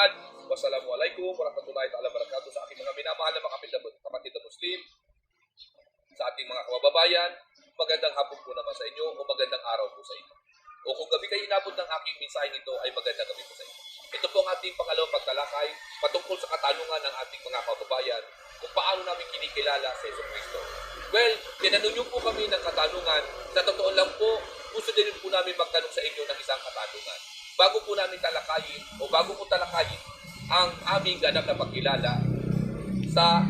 ba'd. Wassalamualaikum warahmatullahi taala wabarakatuh sa aking mga minamahal na mga kapatid na Muslim, sa ating mga kababayan, magandang hapon po naman sa inyo o magandang araw po sa inyo. O kung gabi kayo inabot ng aking mensahe nito ay magandang gabi po sa inyo. Ito po ang ating pangalawang pagtalakay patungkol sa katanungan ng ating mga kababayan kung paano namin kinikilala si Yeso Cristo. Well, tinanong niyo po kami ng katanungan. Sa totoo lang po, gusto din po namin magtanong sa inyo ng isang katanungan. Bago po namin talakayin o bago po talakayin ang aming ganap na pagkilala sa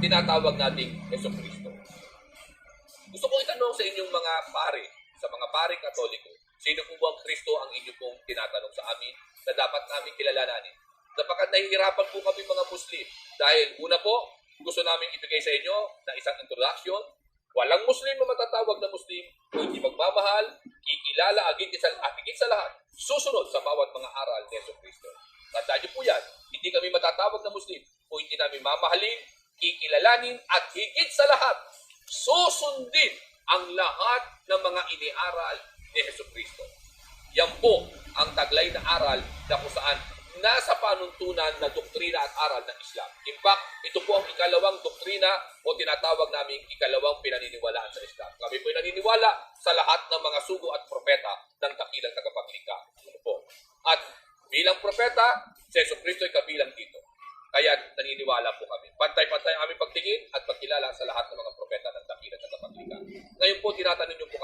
tinatawag nating Yeso Cristo. Gusto ko itanong sa inyong mga pare, sa mga pare katoliko, sino po ba ang Kristo ang inyo pong tinatanong sa amin na dapat namin kilalanin? Dapakat nahihirapan po kami mga Muslim dahil una po, gusto namin ibigay sa inyo na isang introduction. Walang Muslim na matatawag na Muslim kung hindi magmamahal, kikilala, agit sa, at higit sa lahat, susunod sa bawat mga aral ni Yeso Cristo. Tandaan niyo po yan, hindi kami matatawag na Muslim kung hindi namin mamahalin, kikilalanin, at higit sa lahat, susundin ang lahat ng mga iniaral ni Yeso Cristo. Yan po ang taglay na aral na kung saan nasa panuntunan na doktrina at aral ng Islam. In fact, ito po ang ikalawang doktrina o tinatawag naming ikalawang pinaniniwalaan sa Islam. Kami po naniniwala sa lahat ng mga sugo at propeta ng dakilang tagapaglikha. Ano? At bilang propeta, si Yeso Cristo ay kabilang dito. Kaya naniniwala po kami. Pantay-pantay ang aming pagtingin at pagkilala sa lahat ng mga propeta ng dakilang tagapaglikha. Ngayon po, tinatanong niyo po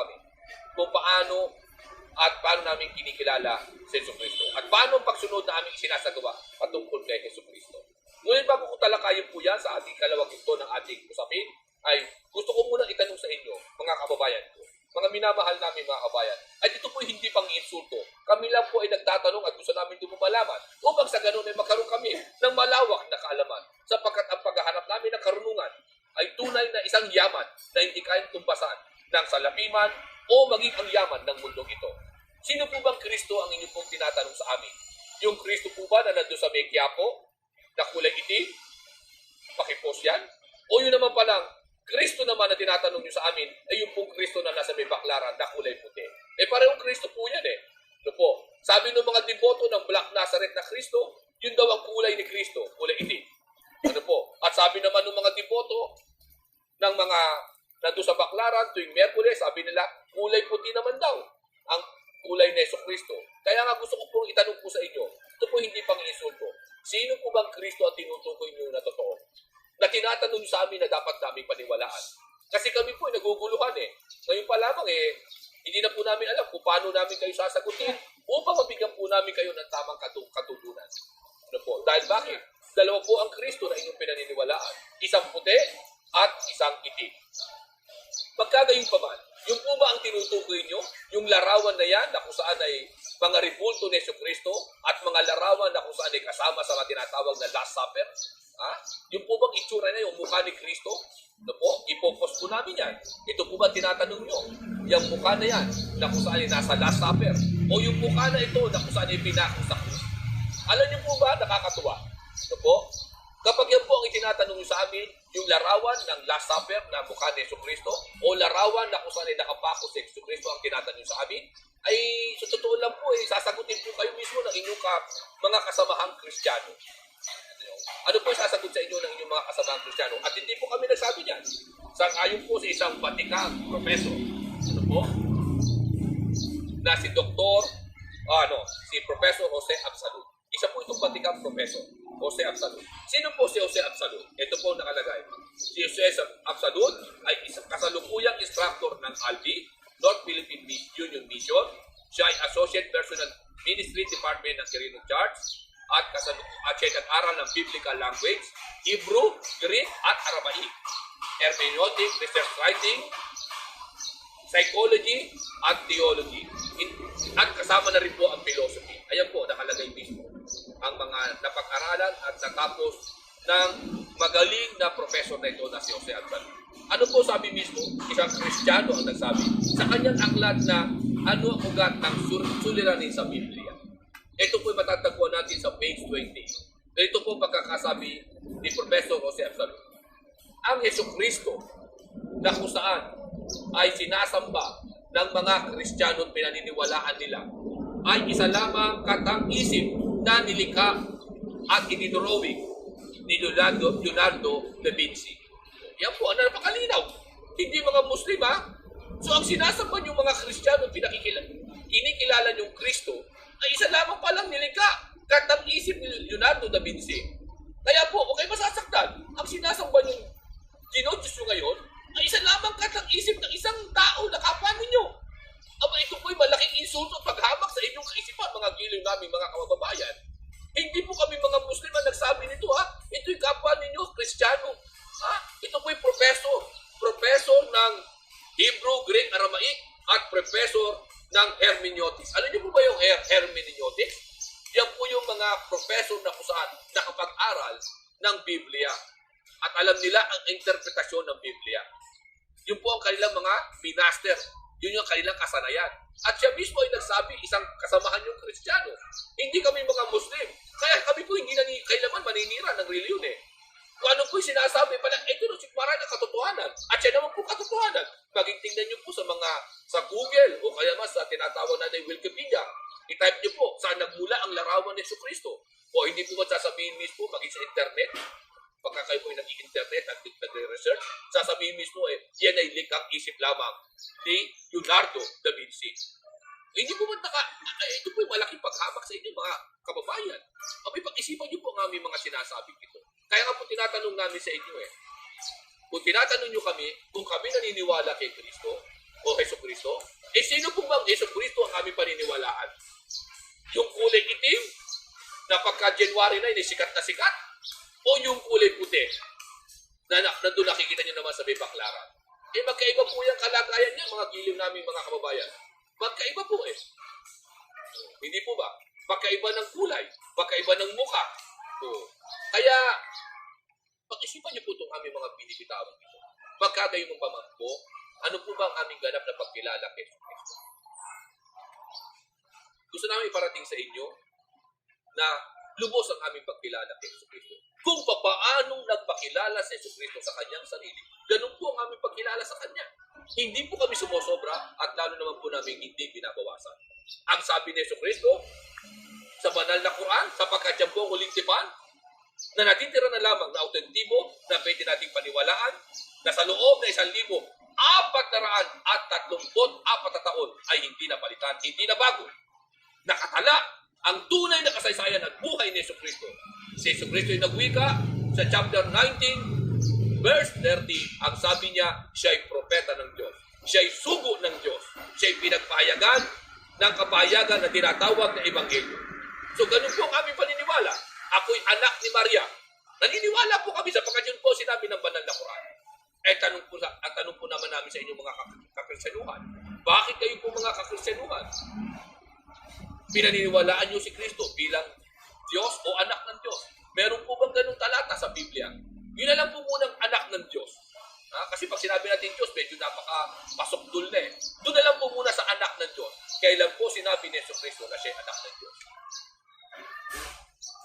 namin kinikilala si Yeso Cristo. At paano ang pagsunod na aming isinasagawa patungkol kay Yeso Cristo. Ngunit bago ko talakayin po yan sa ating kalawang ito ng ating usapin, ay gusto ko muna itanong sa inyo, mga kababayan ko, mga minamahal namin mga kabayan, at ito po hindi pang insulto. Kami lang po ay nagtatanong at gusto namin ito malaman upang sa ganun ay magkaroon kami ng malawak na kaalaman sapagkat ang paghahanap namin ng karunungan ay tunay na isang yaman na hindi kayang tumbasan ng salapiman o maging ang yaman ng mundong ito. Sino po bang Kristo ang inyong pong tinatanong sa amin? Yung Kristo po ba na nandun sa may na kulay itim? Pakipos yan? O yun naman palang, Kristo naman na tinatanong nyo sa amin, ay yung pong Kristo na nasa may baklaran na kulay puti. Eh parehong Kristo po yan eh. Ano po? Sabi ng mga devoto ng Black Nazareth na Kristo, yun daw ang kulay ni Kristo, kulay itim. Ano po? At sabi naman ng mga devoto ng mga nandun sa baklaran tuwing Merkules, sabi nila, kulay puti naman daw kulay ni Yeso Kristo. Kaya nga gusto ko pong itanong po sa inyo, ito po hindi pang insulto. Sino po bang Kristo ang tinutukoy niyo na totoo? Na tinatanong sa amin na dapat namin paniwalaan. Kasi kami po ay naguguluhan eh. Ngayon pa lamang eh, hindi na po namin alam kung paano namin kayo sasagutin upang mabigyan po namin kayo ng tamang katu- katutunan. Ano po? Dahil bakit? Dalawa po ang Kristo na inyong pinaniniwalaan. Isang puti at isang itim. Pagkagayon pa man, yung po ba ang tinutukoy nyo? Yung larawan na yan na kung saan ay mga ribulto ni Yesu Cristo at mga larawan na kung saan ay kasama sa mga tinatawag na Last Supper? Ha? Yung po bang itsura na yung mukha ni Kristo? Ano po? Ipopos po namin yan. Ito po ba tinatanong nyo? Yung mukha na yan na kung saan ay nasa Last Supper? O yung mukha na ito na kung saan ay pinako sa? Alam niyo po ba, nakakatuwa? Ano po? Kapag yan po ang itinatanong sa amin, yung larawan ng Last Supper na mukha ni Yesu Cristo o larawan na kung saan ay nakapako si Yesu Cristo ang tinatanong sa amin, ay sa totoo lang po, eh, sasagutin po kayo mismo ng inyong ka, mga kasamahang Kristiyano. Ano po sasagot sa inyo ng inyong mga kasamahang Kristiyano? At hindi po kami nagsabi niyan. Sa ayon po sa isang Vatican professor. Ano po? Na si Dr. ano, si Professor Jose Absalud. Isa po itong Vatican professor, Jose Absalud. Sino po si Jose Absalud? Ito po nakalagay. Si Jose Absalud ay isang kasalukuyang instructor ng ALBI, North Philippine Union Mission. Siya ay Associate Personal Ministry Department ng Quirino Church at kasalu at siya nag-aral ng Biblical Language, Hebrew, Greek at Aramaic, Hermeneutic, Research Writing, Psychology at Theology. In, at kasama na rin po ang philosophy. Ayan po, nakalagay mismo ang mga napag-aralan at natapos ng magaling na professor na ito na si Jose Alcalde. Ano po sabi mismo? Isang Kristiyano ang nagsabi sa kanyang aklat na ano ang ugat ng suliranin sa Biblia. Ito po matatagpuan natin sa page 20. Ito po pagkakasabi ni Professor Jose Absalom. Ang Yeso Kristo na kung saan ay sinasamba ng mga Kristiyano at pinaniniwalaan nila ay isa lamang katang-isip na nilikha at idinurowing ni Leonardo, Leonardo da Vinci. Yan po, ano napakalinaw. Hindi mga Muslim ha. So ang sinasamba yung mga Kristiyano at pinakikila, kinikilala yung Kristo ay isa lamang palang nilikha katang-isip ni Leonardo da Vinci. Kaya po, kayo masasaktan, ang sinasamba yung Ginodiyos nyo ngayon ay isa lamang katang-isip ng isang tao na kapwa ninyo. Aba, ito po'y malaking insulto at paghamak sa inyong kaisipan, mga giliw namin, mga kababayan. Hindi po kami mga Muslim ang nagsabi nito, ha? Ito'y kapwa ninyo, Kristiyano. Ha? Ito po'y professor. Professor ng Hebrew, Greek, Aramaic, at professor ng hermeneutics. Alam niyo po ba yung her hermeneutics? Yan po yung mga professor na kusaan nakapag-aral ng Biblia. At alam nila ang interpretasyon ng Biblia. Yun po ang kanilang mga binaster. Yun yung kanilang kasanayan. At siya mismo ay nagsabi, isang kasamahan yung Kristiyano. Hindi kami mga Muslim. Kaya kami po hindi nani, kailanman maninira ng reliyon eh. Kung ano po sinasabi pala, ito na si Maray na katotohanan. At siya naman po katotohanan. Paging tingnan niyo po sa mga, sa Google, o kaya mas sa tinatawag natin Wikipedia, i-type niyo po saan nagmula ang larawan ni Yesu Kristo. O hindi po sasabihin mismo, maging sa internet, pagka kayo po nag-internet at nagre-research, sasabihin mismo eh, yan ay likhang isip lamang ni Leonardo da Vinci. Hindi po man naka, eh, ito po yung malaking paghamak sa inyo mga kababayan. Abay, pag-isipan niyo po ang aming mga sinasabi dito. Kaya nga po tinatanong namin sa inyo eh, kung tinatanong niyo kami, kung kami naniniwala kay Kristo o Heso Kristo, eh sino po bang Heso Kristo ang aming paniniwalaan? Yung kulay itim, na pagka January na, sikat na sikat, o yung kulay puti, na, na nandun nakikita niyo naman sa may baklaran. Eh magkaiba po yung kalagayan niya, mga giliw namin mga kababayan. Magkaiba po eh. Hindi po ba? Magkaiba ng kulay, magkaiba ng mukha. Oh. Kaya, pag-isipan niyo po itong aming mga binibitawan dito. Pagka kayo mong pamangko, ano po ba ang aming ganap na pagkilala kay Kristo? Gusto namin iparating sa inyo na lubos ang aming pagkilala kay Kristo. Kung papaanong nagpakilala si Yesu Kristo sa kanyang sarili, ganun po ang aming pagkilala sa kanya. Hindi po kami sumosobra at lalo naman po namin hindi binabawasan. Ang sabi ni Yesu Kristo sa banal na Quran, sapagkat yan po ang huling tipan, na natitira na lamang na autentibo na pwede nating paniwalaan na sa loob na isang libo, apat na raan at tatlumpot apat na taon ay hindi napalitan, hindi na bago. Nakatala ang tunay na kasaysayan at buhay ni Kristo. Si Kristo ay nagwika sa chapter 19, verse 30, ang sabi niya, siya ay propeta ng Diyos. Siya ay sugo ng Diyos. Siya ay pinagpayagan ng kapayagan na tinatawag na Ebanghelyo. So ganun po ang aming paniniwala. Ako'y anak ni Maria. Naniniwala po kami sapagkat yun po sinabi ng banal na Quran. Eh tanong po, sa, at tanong po naman namin sa inyo mga kakristiyanuhan. Bakit kayo po mga kakristiyanuhan? Pinaniniwalaan niyo si Kristo bilang Diyos o anak ng Diyos. Meron po bang ganung talata sa Biblia? Yun na lang po munang anak ng Diyos. Ha? Kasi pag sinabi natin Diyos, medyo napaka-pasokdul na eh. Doon na lang po muna sa anak ng Diyos. Kailan po sinabi ni Jesus Kristo na siya anak ng Diyos?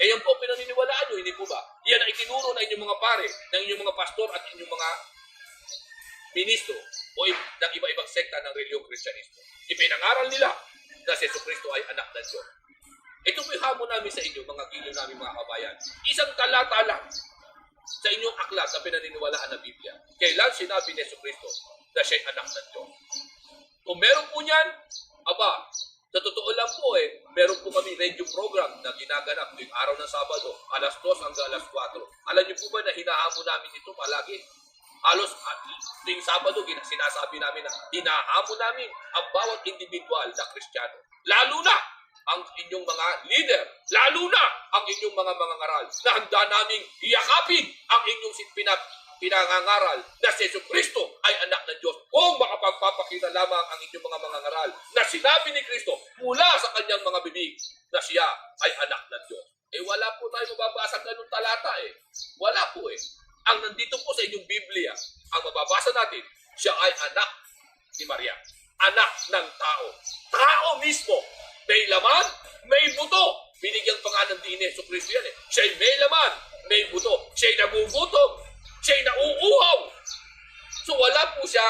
Eh yan po pinaniniwalaan nyo, hindi po ba? Yan ang itinuro ng inyong mga pare, ng inyong mga pastor at inyong mga ministro o ng iba-ibang sekta ng reliyong Kristyanismo. Ipinangaral nila na si Kristo ay anak ng Diyos. Ito po hamon namin sa inyo, mga giliw namin mga kabayan. Isang talata lang sa inyong aklat na pinaniniwalaan ng Biblia. Kailan sinabi ni Jesus Kristo na siya'y anak ng Diyos? Kung meron po niyan, aba, sa totoo lang po eh, meron po kami radio program na ginaganap tuwing araw ng Sabado, alas 2 hanggang alas 4. Alam niyo po ba na hinahamon namin ito palagi? Halos at tuwing Sabado, sinasabi namin na hinahamon namin ang bawat individual na Kristiyano. Lalo na ang inyong mga leader, lalo na ang inyong mga mga ngaral na handa naming iyakapin ang inyong pinap pinangangaral na si Yesu Kristo ay anak ng Diyos kung makapagpapakita lamang ang inyong mga mga ngaral na sinabi ni Kristo mula sa kanyang mga bibig na siya ay anak ng Diyos. Eh wala po tayo mababasa ganun talata eh. Wala po eh. Ang nandito po sa inyong Biblia, ang mababasa natin, siya ay anak ni Maria. Anak ng tao. Tao mismo. May laman, may buto. Binigyan pa nga ng din ni Yesu Kristo yan eh. Siya'y may laman, may buto. Siya'y nagugutom, siya'y nauuhaw. So wala siya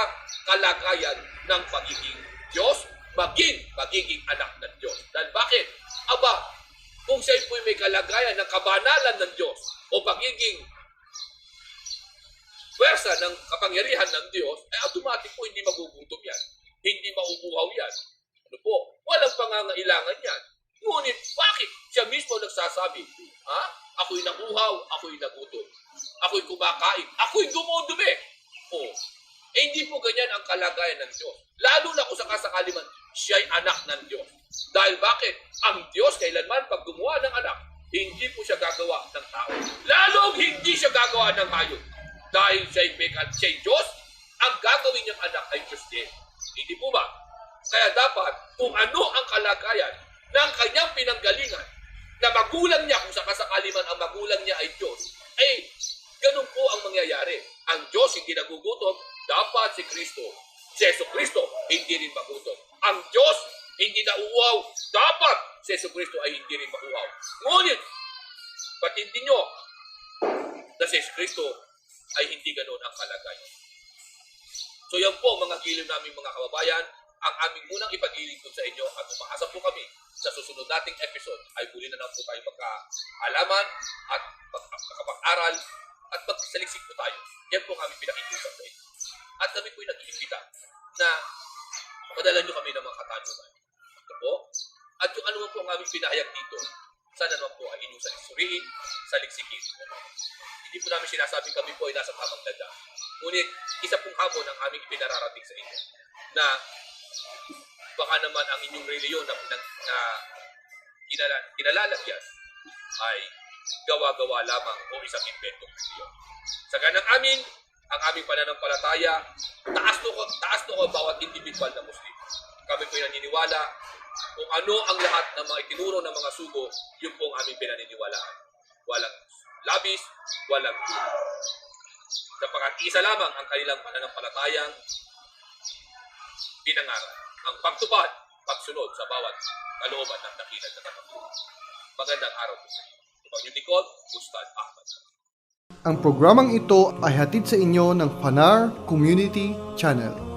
kalagayan ng pagiging Diyos, maging pagiging anak ng Diyos. Dahil bakit? Aba, kung siya po may kalagayan ng kabanalan ng Diyos o pagiging pwersa ng kapangyarihan ng Diyos, ay automatic po hindi magugutom yan. Hindi mauuhaw yan. Ano po? Walang pangangailangan yan. Ngunit, bakit? Siya mismo nagsasabi, ha? Ako'y naguhaw, ako'y nagutom. Ako'y kumakain, ako'y dumudumi. Oh. Eh, hindi po ganyan ang kalagayan ng Diyos. Lalo na kung sakasakali man, siya'y anak ng Diyos. Dahil bakit? Ang Diyos, kailanman pag gumawa ng anak, hindi po siya gagawa ng tao. Lalong hindi siya gagawa ng hayop. Dahil siya'y, mekan, siya'y Diyos, ang gagawin niyang anak ay Diyos din. Hindi po ba? Kaya dapat, kung ano ang kalagayan ng kanyang pinanggalingan, na magulang niya, kung sakasakali man ang magulang niya ay Diyos, ay ganun po ang mangyayari. Ang Diyos hindi nagugutom, dapat si Kristo, si Yeso Kristo, hindi rin magutom. Ang Diyos hindi nauuhaw, dapat si Yeso Kristo ay hindi rin mauhaw. Ngunit, patindi nyo na si Yeso Kristo ay hindi ganun ang kalagayan. So yan po mga giliw namin mga kababayan, ang aming munang ipag-iling po sa inyo at umaasa po kami sa susunod nating episode ay muli na lang po tayo magkaalaman at makapag-aral at magsaliksik po tayo. Yan po kami pinakikiusap sa inyo. At kami po nag-iimbita na padala nyo kami ng mga katanungan. Ito po. At yung ano po ang aming pinahayag dito, sana naman po ay inyong saliksuriin, saliksikin. Hindi po namin sinasabing kami po ay nasa tamang dada. Ngunit, isa pong hamon ang aming ipinararating sa inyo na baka naman ang inyong reliyon na, na, na kinala, kinalalagyan ay gawa-gawa lamang o isang inventong reliyon. Sa ganang amin, ang aming pananampalataya, taas to, taas ko bawat individual na Muslim. Kami po naniniwala kung ano ang lahat ng mga itinuro ng mga sugo, yun po ang aming pinaniniwalaan. Walang labis, walang duda. Sapagkat isa lamang ang kanilang pananampalatayang pinangaral. Ang pagtupad, pagsunod sa bawat kalooban ng dakilan na katapunan. Magandang araw po sa inyo. Ito ang likod, Ustad Ahmad. Ang programang ito ay hatid sa inyo ng Fanar Community Channel.